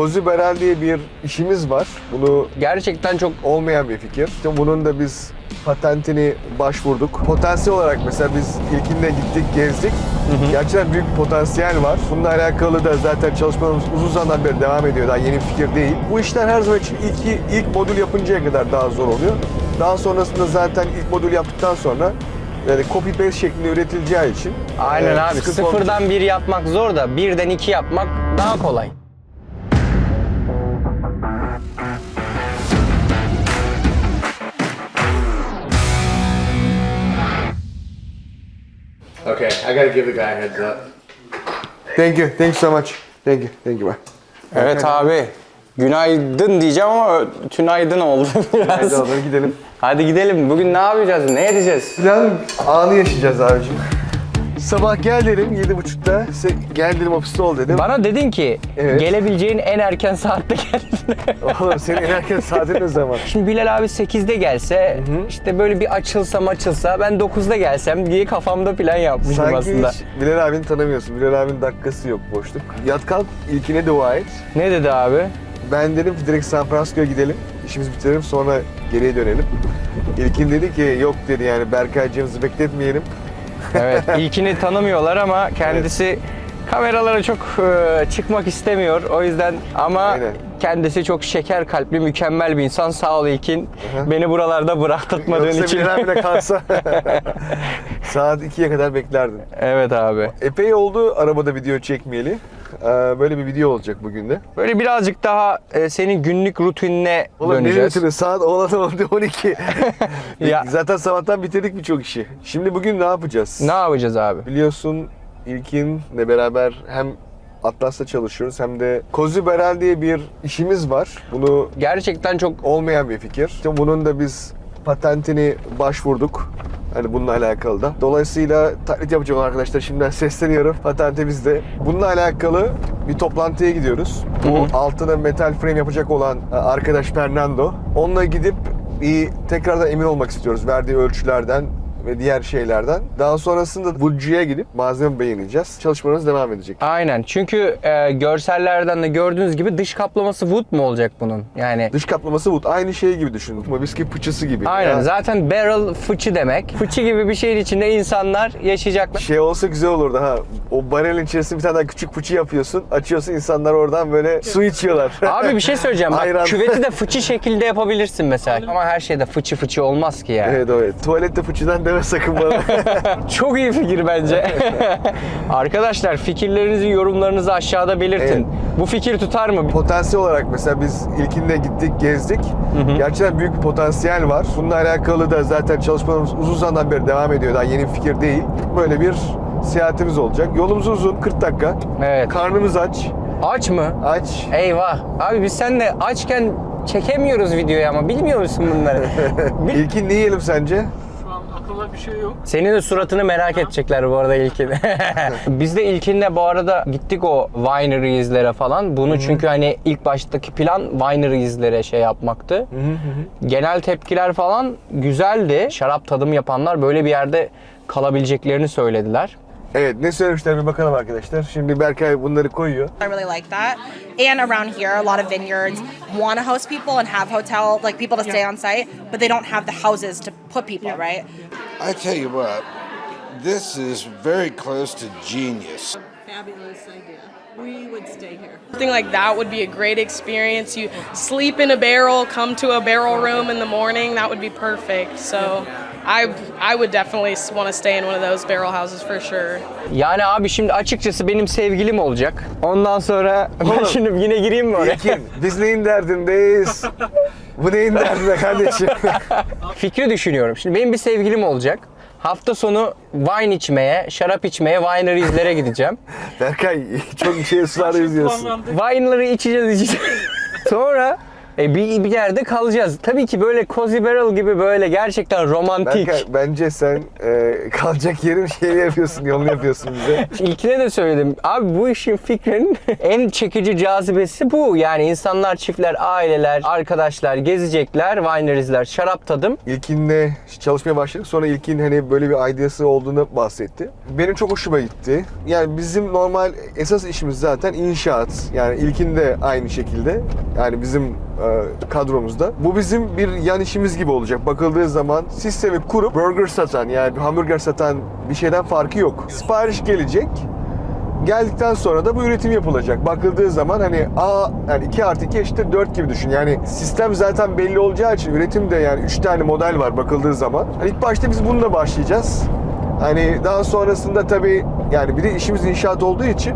Kozu Berel diye bir işimiz var. Bunu Gerçekten çok olmayan bir fikir. İşte bunun da biz patentini başvurduk. Potansiyel olarak mesela biz ilkinde gittik, gezdik. Gerçekten büyük bir potansiyel var. Bununla alakalı da zaten çalışmalarımız uzun zamandan beri devam ediyor. Daha yeni bir fikir değil. Bu işler her zaman için ilk, ilk modül yapıncaya kadar daha zor oluyor. Daha sonrasında zaten ilk modül yaptıktan sonra yani copy paste şeklinde üretileceği için aynen e, abi. Sıfırdan bir yapmak zor da birden iki yapmak daha kolay. Okay, I gotta give the guy a heads up. Thank you. Thank you so much. Thank you. Thank you. Bye. Evet abi. Günaydın diyeceğim ama tünaydın oldu biraz. Hadi oğlum gidelim. Hadi gidelim. Bugün ne yapacağız? Ne edeceğiz? Plan anı yaşayacağız abicim. Sabah gel dedim 7.30'da. Se- Gel dedim ofiste ol dedim. Bana dedin ki Evet. gelebileceğin en erken saatte gel. Oğlum senin en erken saatin ne zaman? Şimdi Bilal abi 8'de gelse, işte böyle bir açılsam açılsa ben 9'da gelsem diye kafamda plan yapmışım Sanki aslında. hiç Bilal abini tanımıyorsun. Bilal abinin dakikası yok boşluk. Yat kalk ilkine dua et. Ne dedi abi? Ben dedim ki direkt San Francisco'ya gidelim. İşimizi bitirelim sonra geriye dönelim. İlkin dedi ki yok dedi yani Berkay'cığımızı bekletmeyelim. Evet, ilkini tanımıyorlar ama kendisi kameralara çok e, çıkmak istemiyor. O yüzden ama Aynen. kendisi çok şeker kalpli, mükemmel bir insan. Sağ ol İlkin. Hı. Beni buralarda bıraktırmadığın Yoksa için. Bilal abine kalsa saat 2'ye kadar beklerdin. evet abi. Epey oldu arabada video çekmeyeli. Ee, Böyle bir video olacak bugün de. Böyle birazcık daha e, senin günlük rutinine Oğlum ne döneceğiz. rutini? Saat 10'a oldu 12. Ya. Zaten sabahtan bitirdik birçok işi. Şimdi bugün ne yapacağız? Ne yapacağız abi? Biliyorsun İlkin'le beraber hem Atlas'ta çalışıyoruz hem de Kozu Berel diye bir işimiz var. Bunu Gerçekten çok olmayan bir fikir. İşte bunun da biz patentini başvurduk. Hani bununla alakalı da. Dolayısıyla taklit yapacağım arkadaşlar. Şimdiden sesleniyorum. Patente bizde. Bununla alakalı bir toplantıya gidiyoruz. Bu altına metal frame yapacak olan e, arkadaş Fernando. Onunla gidip bir tekrardan emin olmak istiyoruz verdiği ölçülerden ve diğer şeylerden. Daha sonrasında Woodcu'ya gidip malzeme beğeneceğiz. Çalışmalarımız devam edecek. Aynen. Çünkü e, görsellerden de gördüğünüz gibi dış kaplaması wood mu olacak bunun? Yani Dış kaplaması wood. Aynı şey gibi düşün. Viski fıçısı gibi. Aynen. Ya, Zaten barrel fıçı demek. Fıçı gibi bir şeyin içinde insanlar yaşayacaklar. Şey olsa güzel olurdu ha. O barelin içerisine bir tane daha küçük fıçı yapıyorsun. Açıyorsun insanlar oradan böyle su içiyorlar. Abi bir şey söyleyeceğim. Bak Ayran. küveti de fıçı şekilde yapabilirsin mesela. Ama her şeyde fıçı fıçı olmaz ki yani. evet evet. Tuvalette fıçıdan deme sakın bana. Çok iyi fikir bence. Arkadaşlar fikirlerinizi, yorumlarınızı aşağıda belirtin. Evet. Bu fikir tutar mı? potansiyel olarak mesela biz ilkinde gittik, gezdik. Gerçekten büyük bir potansiyel var. Bununla alakalı da zaten çalışmalarımız uzun zamandan beri devam ediyor. Daha yeni bir fikir değil. Böyle bir seyahatimiz olacak. Yolumuz uzun, 40 dakika. Evet. Karnımız aç. Aç mı? Aç. Eyvah. Abi biz seninle açken çekemiyoruz videoyu ama bilmiyor musun bunları? Bil- İlkin ne yiyelim sence? Akılda bir şey yok. Senin de suratını merak edecekler bu arada İlkin. Biz de İlkin'le bu arada gittik o winery'lere falan. Bunu çünkü hani ilk baştaki plan winery'lere şey yapmaktı. Genel tepkiler falan güzeldi. Şarap tadım yapanlar böyle bir yerde kalabileceklerini söylediler. Evet ne söylemişler bir bakalım arkadaşlar. Şimdi Berkay bunları koyuyor. I really like that. And around here, a lot of vineyards want to host people and have hotel, like people to stay on site, but they don't have the houses to put people, right? I tell you what, this is very close to genius. fabulous idea. We would stay here. Something like that would be a great experience. You sleep in a barrel, come to a barrel room in the morning. That would be perfect. So, I I would definitely want to stay in one of those barrel houses for sure. Yani abi şimdi açıkçası benim sevgilim olacak. Ondan sonra ben Oğlum. şimdi yine gireyim mi oraya? İlkin biz neyin derdindeyiz? Bu neyin derdinde kardeşim? Fikri düşünüyorum. Şimdi benim bir sevgilim olacak. Hafta sonu wine içmeye, şarap içmeye, winery'lere gideceğim. Berkay çok şey ısrarla izliyorsun. Planlandı. Wine'ları içeceğiz içeceğiz. Sonra E bir, bir yerde kalacağız. Tabii ki böyle Cozy Barrel gibi böyle gerçekten romantik. Berkay, bence sen e, kalacak yerin şeyini yapıyorsun, yolunu yapıyorsun bize. İlkine de söyledim. Abi bu işin fikrin en çekici cazibesi bu. Yani insanlar, çiftler, aileler, arkadaşlar gezecekler, winerizler, şarap tadım. İlkinle çalışmaya başladık. Sonra İlkin hani böyle bir ideası olduğunu bahsetti. Benim çok hoşuma gitti. Yani bizim normal esas işimiz zaten inşaat. Yani İlkin de aynı şekilde. Yani bizim e, kadromuzda. Bu bizim bir yan işimiz gibi olacak. Bakıldığı zaman sistemi kurup burger satan yani hamburger satan bir şeyden farkı yok. Sipariş gelecek. Geldikten sonra da bu üretim yapılacak. Bakıldığı zaman hani A yani 2 artı 2 eşittir 4 gibi düşün. Yani sistem zaten belli olacağı için üretimde yani 3 tane model var bakıldığı zaman. Hani ilk başta biz bununla başlayacağız. Hani daha sonrasında tabii yani bir de işimiz inşaat olduğu için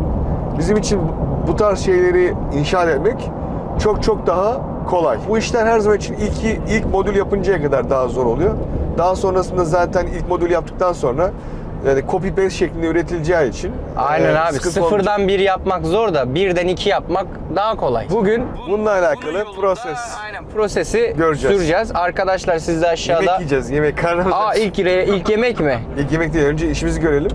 bizim için bu tarz şeyleri inşa etmek çok çok daha kolay. Bu işler her zaman için ilk, ilk modül yapıncaya kadar daha zor oluyor. Daha sonrasında zaten ilk modül yaptıktan sonra yani copy paste şeklinde üretileceği için Aynen e, abi. Sıfırdan olmayacak. bir yapmak zor da birden iki yapmak daha kolay. Bugün bununla alakalı proses. aynen prosesi Göreceğiz. süreceğiz. Arkadaşlar siz de Yemek aşağıda yiyeceğiz. Yemek karnımız Aa ilk, ilk yemek mi? İlk yemek değil. Önce işimizi görelim.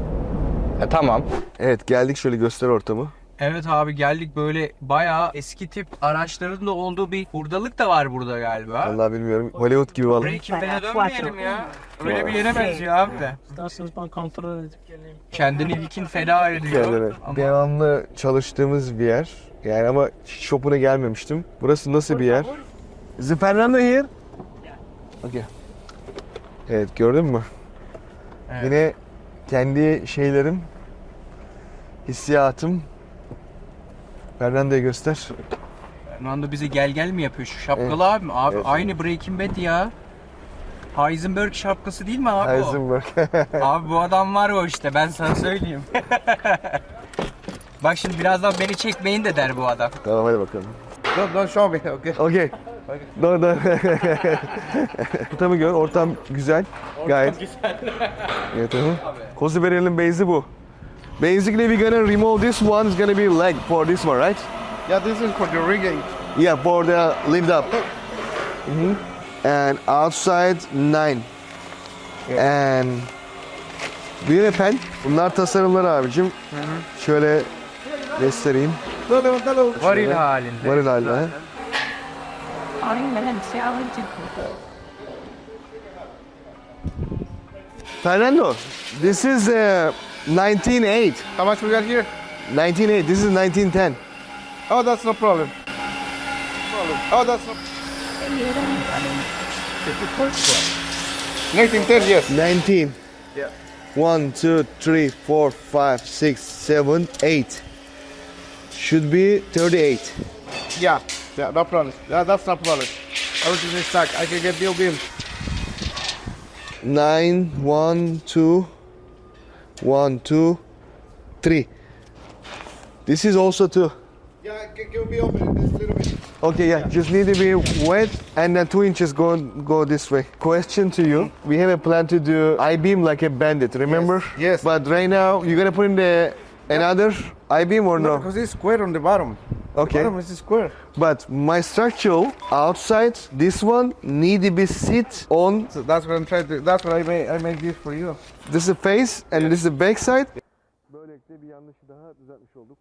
E, tamam. Evet geldik şöyle göster ortamı. Evet abi geldik böyle bayağı eski tip araçların da olduğu bir hurdalık da var burada galiba. Vallahi bilmiyorum. Hollywood gibi vallahi. Breaking Bad'e dönmeyelim ya. Öyle bir yere benziyor abi de. İsterseniz ben kontrol edip geleyim. Kendini ilkin feda ediyor. Ama Devamlı çalıştığımız bir yer. Yani ama hiç shopuna gelmemiştim. Burası nasıl bir yer? Is Fernando here? Okay. Evet gördün mü? Evet. Yine kendi şeylerim, hissiyatım. Fernando'ya göster. Fernando bize gel gel mi yapıyor şu şapkalı abi mi? Abi Evet. aynı Breaking Bad ya. Heisenberg şapkası değil mi abi Heisenberg. o? Abi bu adam var o işte ben sana söyleyeyim. Bak şimdi birazdan beni çekmeyin de der bu adam. tamam hadi bakalım. Don't, don't show me, okay? Okey. No, no. Ortamı gör. Ortam güzel. Gayet. evet, tamam. Cozy Barrel'in base'i bu. Basically we're gonna remove this one. It's gonna be leg for this one, right? Yeah, this is for the rigging. Yeah, for the lift up. Mhm. And outside nine. And bir de pen. Bunlar tasarımlar abicim. Şöyle göstereyim. Varil halinde. Varil halde. ha? Fernando, this is uh, 1908. How much we got here? 1908. This is 1910. Oh, that's no problem. Problem. Oh, that's no 1910, yes. 19. Yeah. One, two, three, four, five, six, seven, eight. Should be 38. Yeah, yeah, no problem. Yeah, that's no problem. Everything is stuck. I can get built in. Nine, one, two, one, two, three. This is also two. Yeah, can, can we open it this little bit? Okay, yeah, just need to be wet and then two inches go go this way. Question to you: mm-hmm. We have a plan to do I-beam like a bandit, remember? yes. But right now, you're gonna put in the another I-beam or no? Because it's square on the bottom. Okay. Bottom is square. But my structural outside, this one need to be sit on. So that's what I'm trying to. That's what I made. I made this for you. This is face and this is the back side. Böylelikle bir yanlışı daha düzeltmiş olduk.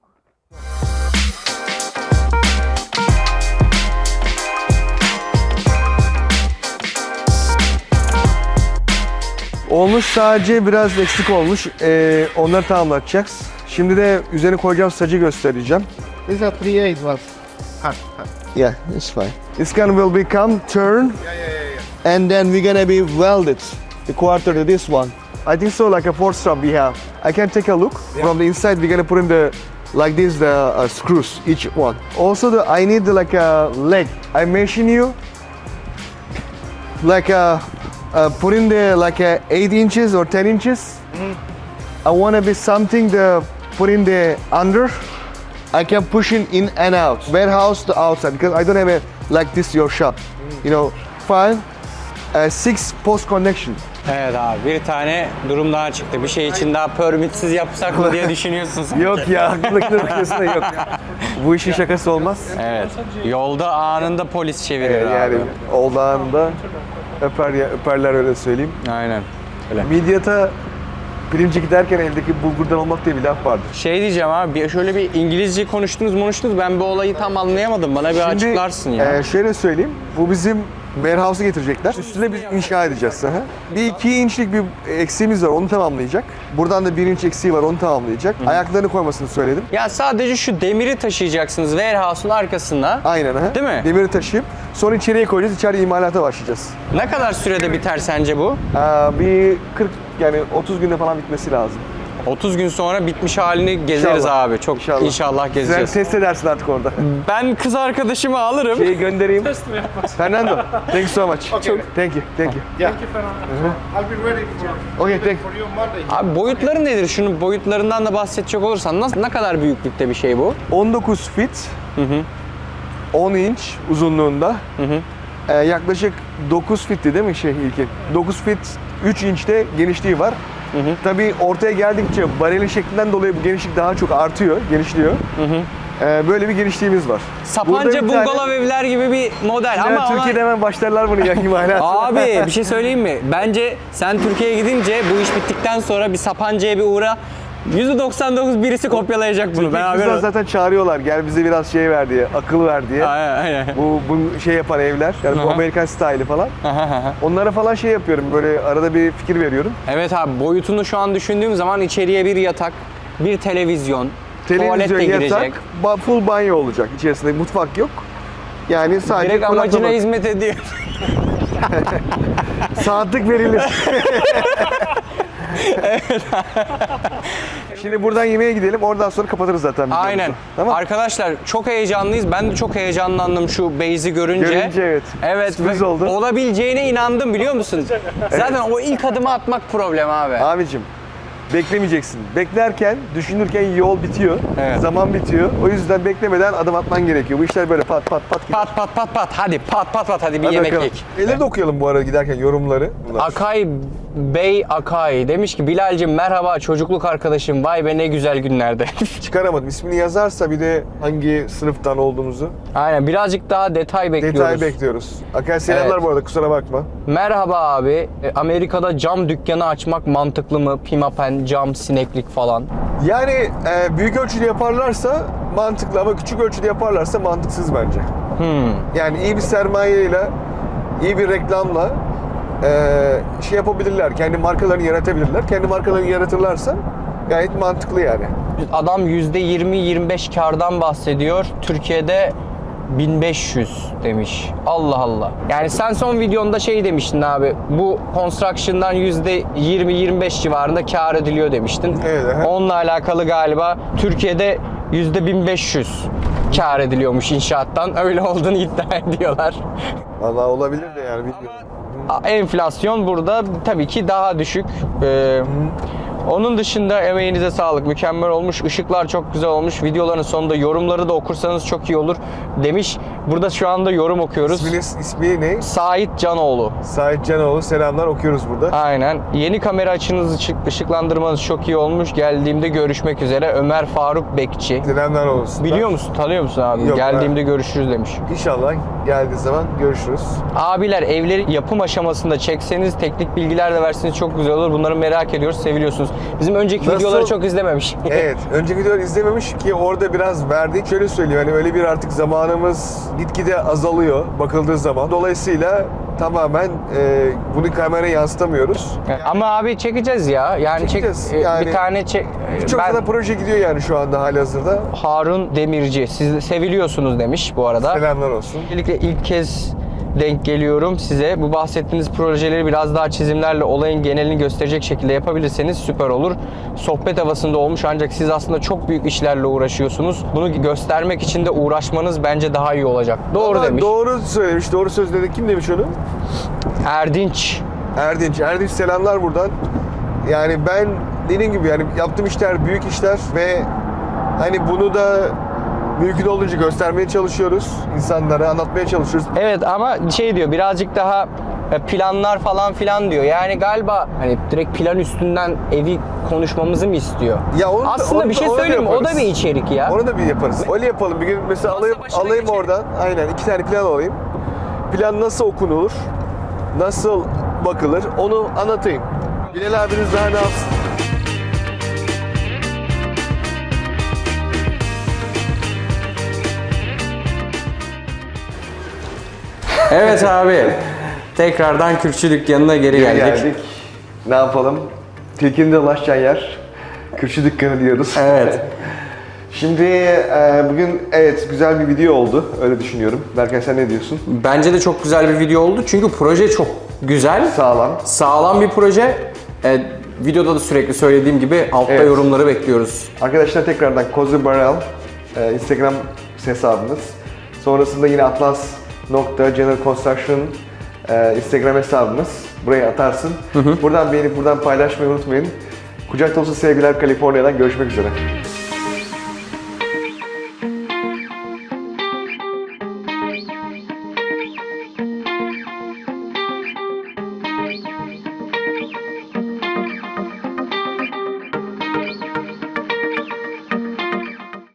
Olmuş sadece biraz eksik olmuş. Ee, onları tamamlatacağız. Şimdi de üzerine koyacağım sacı göstereceğim. These are three eight ones. Hot, hot. Yeah, it's fine. This gun will become turn Yeah, yeah, yeah, yeah. and then we're gonna be welded the quarter to this one. I think so, like a four stop we have. I can take a look from the inside. We're gonna put in the like this the uh, screws each one. Also, the I need like a leg. I mention you like a uh, put in the like a eight inches or ten inches. I want to be something the put in the under. I can push in in and out warehouse to outside because I don't have a like this your shop. You know, fine. uh, six post connection. Evet abi bir tane durum daha çıktı. Bir şey için daha permitsiz yapsak mı diye düşünüyorsun sen. Yok ya haklılıkla bakıyorsun da yok. Bu işin şakası olmaz. Evet. Yolda anında polis çevirir Ee, abi. yani olağanında öper ya, öperler öyle söyleyeyim. Aynen. Öyle. Midyata pirinci giderken eldeki bulgurdan olmak diye bir laf vardır. Şey diyeceğim abi bir- şöyle bir İngilizce konuştunuz konuştunuz ben bu olayı tam anlayamadım. Bana bir açıklarsın ya. e, şöyle söyleyeyim. Bu bizim warehouse'a getirecekler. Üstüne biz inşa edeceğiz. Aha. Bir iki inçlik bir eksiğimiz var. Onu tamamlayacak. Buradan da bir inç eksiği var. Onu tamamlayacak. Ayaklarını koymasını söyledim. Ya sadece şu demiri taşıyacaksınız warehouse'un arkasına. Aynen. Aha. Değil mi? Demiri taşıyıp sonra içeriye koyacağız. İçeride imalata başlayacağız. Ne kadar sürede biter sence bu? Aa, bir 40 yani 30 günde falan bitmesi lazım. 30 gün sonra bitmiş halini gezeriz İnşallah. abi. Çok inşallah, gezeceğiz. Sen test edersin artık orada. Ben kız arkadaşımı alırım. Şeyi göndereyim. Fernando, thank you so much. Thank you, thank you. Yeah. I'll be ready for, Okay, thank for you Monday. Abi boyutları nedir? Şunun boyutlarından da bahsedecek olursan nasıl ne kadar büyüklükte bir şey bu? 19 fit, 10 inç uzunluğunda. Ee, yaklaşık 9 fitti değil mi şey ilkin? 9 fit 3 inçte genişliği var. Tabii ortaya geldikçe barelin şeklinden dolayı bu genişlik daha çok artıyor, genişliyor. Ee, böyle bir genişliğimiz var. Sapanca bir tane- bungalov evler gibi bir model Ya ama ona- Türkiye'de hemen başlarlar bunu ya imalatı. Abi bir şey söyleyeyim mi? Bence sen Türkiye'ye gidince bu iş bittikten sonra bir Sapanca'ya bir uğra. %99 birisi kopyalayacak bunu. Ben haberim. zaten çağırıyorlar. Gel bize biraz şey ver diye, akıl ver diye. Aynen aynen. Bu, bu şey yapan evler, yani bu Aha. Amerikan style'ı falan. Aha, aha. Onlara falan şey yapıyorum, böyle arada bir fikir veriyorum. evet abi boyutunu şu an düşündüğüm zaman içeriye bir yatak, bir televizyon, tuvalet de girecek. yatak, ba- full banyo olacak. İçerisinde mutfak yok. Yani sadece Direkt amacına konaklama. hizmet ediyor. Saatlik verilir. Şimdi buradan yemeğe gidelim. Oradan sonra kapatırız zaten. videomuzu. Aynen. Tamam. Arkadaşlar çok heyecanlıyız. Ben de çok heyecanlandım şu base'i görünce. Görünce evet. Evet. Sürpriz ve oldu. Olabileceğine inandım biliyor musun? Zaten o ilk adımı atmak problem abi. Abicim beklemeyeceksin. Beklerken, düşünürken yol bitiyor. Evet. Zaman bitiyor. O yüzden beklemeden adım atman gerekiyor. Bu işler böyle pat pat pat gidiyor. Pat pat pat pat. Hadi pat pat pat hadi bir Hadi yemek bakalım. yiyek. Elleri de okuyalım bu arada giderken yorumları. Bunlar. Akay Bey Akay demiş ki Bilal'cim merhaba çocukluk arkadaşım vay be ne güzel günlerde. Çıkaramadım. İsmini yazarsa bir de hangi sınıftan olduğumuzu Aynen birazcık daha detay bekliyoruz. detay bekliyoruz. Akay selamlar Evet. bu arada kusura bakma. Merhaba abi E, Amerika'da cam dükkanı açmak mantıklı mı? Pimapen, cam, sineklik falan. Yani e, büyük ölçüde yaparlarsa mantıklı ama küçük ölçüde yaparlarsa mantıksız bence. Hmm. Yani iyi bir sermayeyle, iyi bir reklamla e, şey yapabilirler. Kendi markalarını yaratabilirler. Kendi markalarını yaratırlarsa gayet mantıklı yani. Adam %20-25 kardan bahsediyor. Türkiye'de 1500 demiş. Allah Allah. Yani sen son videonda şey demiştin abi. Bu construction'dan %20-25 civarında kar ediliyor demiştin. Evet, aha. Onunla alakalı galiba Türkiye'de %1500 kar ediliyormuş inşaattan. Öyle olduğunu iddia ediyorlar. Vallahi olabilir de yani bilmiyorum. Enflasyon burada tabii ki daha düşük. Ee, onun dışında emeğinize sağlık. Mükemmel olmuş. Işıklar çok güzel olmuş. Videoların sonunda yorumları da okursanız çok iyi olur demiş. Burada şu anda yorum okuyoruz. İsminiz, ismi ne? Sait Canoğlu. Sait Canoğlu selamlar okuyoruz burada. Aynen. Yeni kamera açınız, ışık, ışıklandırmanız çok iyi olmuş. Geldiğimde görüşmek üzere. Ömer Faruk Bekçi. Selamlar olsun. Biliyor musun? Tanıyor musun abi? Yok, Geldiğimde görüşürüz demiş. İnşallah geldiği zaman görüşürüz. Abiler evleri yapım aşamasında çekseniz teknik bilgiler de verseniz çok güzel olur. Bunları merak ediyoruz, seviliyorsunuz. Bizim önceki Nasıl? videoları çok izlememiş. Evet, önceki videoları izlememiş ki orada biraz verdik. Şöyle söyleyeyim hani öyle bir artık zamanımız gitgide azalıyor bakıldığı zaman. Dolayısıyla tamamen e, bunu kameraya yansıtamıyoruz. Ama abi çekeceğiz ya. Yani Çekeceğiz. çek e, Yani bir tane çek. Çok ben zaten proje gidiyor yani şu anda halihazırda. Harun Demirci. Siz seviliyorsunuz demiş bu arada. Selamlar olsun. Öncelikle ilk kez denk geliyorum size. Bu bahsettiğiniz projeleri biraz daha çizimlerle olayın genelini gösterecek şekilde yapabilirseniz süper olur. Sohbet havasında olmuş ancak siz aslında çok büyük işlerle uğraşıyorsunuz. Bunu göstermek için de uğraşmanız bence daha iyi olacak. Doğru Ama demiş. Doğru söylemiş. Doğru söz dedi. Kim demiş onu? Erdinç. Erdinç. Erdinç selamlar buradan. Yani ben dediğim gibi yani yaptığım işler büyük işler ve hani bunu da mümkün olduğunca göstermeye çalışıyoruz. insanlara anlatmaya çalışıyoruz. Evet ama şey diyor birazcık daha e, planlar falan filan diyor. Yani galiba hani direkt plan üstünden evi konuşmamızı mı istiyor? Ya onu da- Aslında onu bir da- şey onu da söyleyeyim mi? O da yaparız. bir içerik ya. Onu da bir yaparız. Öyle yapalım. Bir gün mesela alayım, başına alayım geçelim. oradan. Aynen iki tane plan alayım. Plan nasıl okunulur? Nasıl bakılır? Onu anlatayım. Bilal abiniz daha ne yapsın? Evet abi. Tekrardan Kürkçü dükkanına geri Geri geldik. geldik. Ne yapalım? Tilkinin dolaşacağı yer. Kürşü dükkanı diyoruz. Evet. Şimdi e, bugün evet güzel bir video oldu. Öyle düşünüyorum. Berkay sen ne diyorsun? Bence de çok güzel bir video oldu. Çünkü proje çok güzel. Sağlam. Sağlam bir proje. E, videoda da sürekli söylediğim gibi altta Evet. yorumları bekliyoruz. Arkadaşlar tekrardan Cozy Barrel e, Instagram hesabımız. Sonrasında yine Atlas.General Construction e, Instagram hesabımız. Buraya atarsın. Buradan beğenip buradan paylaşmayı unutmayın. Kucak dolusu sevgiler Kaliforniya'dan görüşmek üzere.